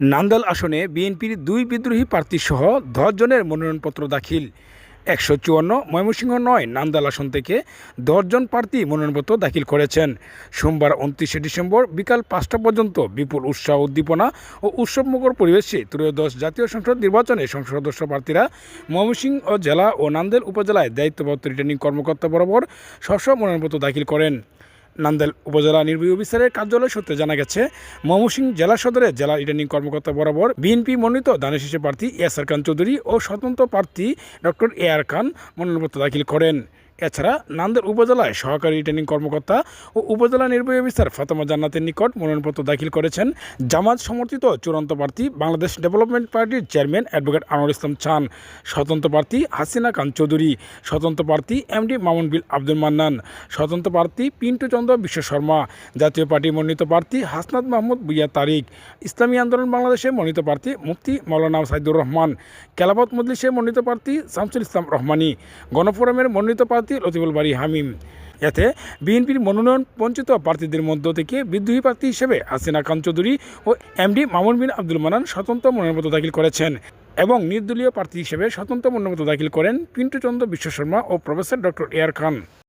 নান্দাল আসনে বিএনপির দুই বিদ্রোহী প্রার্থীসহ দশ জনের মনোনয়নপত্র দাখিল। একশো চুয়ান্ন ময়মনসিংহ নয় নান্দাল আসন থেকে দশজন প্রার্থী মনোনয়নপত্র দাখিল করেছেন। সোমবার উনত্রিশে ডিসেম্বর বিকাল পাঁচটা পর্যন্ত বিপুল উৎসাহ উদ্দীপনা ও উৎসবমুখর পরিবেশে ত্রয়োদশ জাতীয় সংসদ নির্বাচনে সংসদ সদস্য প্রার্থীরা ময়মনসিংহ জেলা ও নান্দেল উপজেলায় দায়িত্বপ্রাপ্ত রিটার্নিং কর্মকর্তা বরাবর স্ব মনোনয়নপত্র দাখিল করেন। নান্দেল উপজেলা নির্বাহী অফিসারের কার্যালয় সূত্রে জানা গেছে, ময়মনসিংহ জেলা সদরে জেলা রিটার্নিং কর্মকর্তা বরাবর বিএনপি মনোনীত দানের প্রার্থী প্রার্থী আর খান চৌধুরী ও স্বতন্ত্র প্রার্থী ডক্টর এ আর খান মনোনয়নপত্র দাখিল করেন। এছাড়া নান্দেল উপজেলায় সহকারী রিটার্নিং কর্মকর্তা ও উপজেলা নির্বাহী অফিসার ফাতেমা জান্নাতের নিকট মনোনয়নপত্র দাখিল করেছেন জামাত সমর্থিত চূড়ান্ত প্রার্থী বাংলাদেশ ডেভেলপমেন্ট পার্টির চেয়ারম্যান অ্যাডভোকেট আনোয়ার ইসলাম চান। স্বতন্ত্র প্রার্থী হাসিনা খান চৌধুরী, স্বতন্ত্র প্রার্থী এমডি মামুন বিল আব্দুল মান্নান, স্বতন্ত্র প্রার্থী পিন্টু চন্দ্র বিশ্ব শর্মা, জাতীয় পার্টি মনোনীত প্রার্থী হাসনাত মাহমুদ বুইয়া তারিক, ইসলামী আন্দোলন বাংলাদেশের মনোনীত প্রার্থী মুফতি মৌলানা সাইদুর রহমান কেলাবত মজলিসের মনোনীত প্রার্থী শামসুল ইসলাম রহমানী, গণফোরামের মনোনীত প্রার্থী লতিফুল বাড়ি হামিম। এতে বিএনপির মনোনয়ন বঞ্চিত প্রার্থীদের মধ্য থেকে বিদ্রোহী প্রার্থী হিসেবে হাসিনা খান চৌধুরী ও এমডি মামুন বিন আব্দুল মানান স্বতন্ত্র মনোনয়নপত্র দাখিল করেছেন এবং নির্দলীয় প্রার্থী হিসেবে স্বতন্ত্র মনোনয়নপত্র দাখিল করেন পিন্টুচন্দ্র বিশ্ব শর্মা ও প্রফেসর ডক্টর এয়ার খান।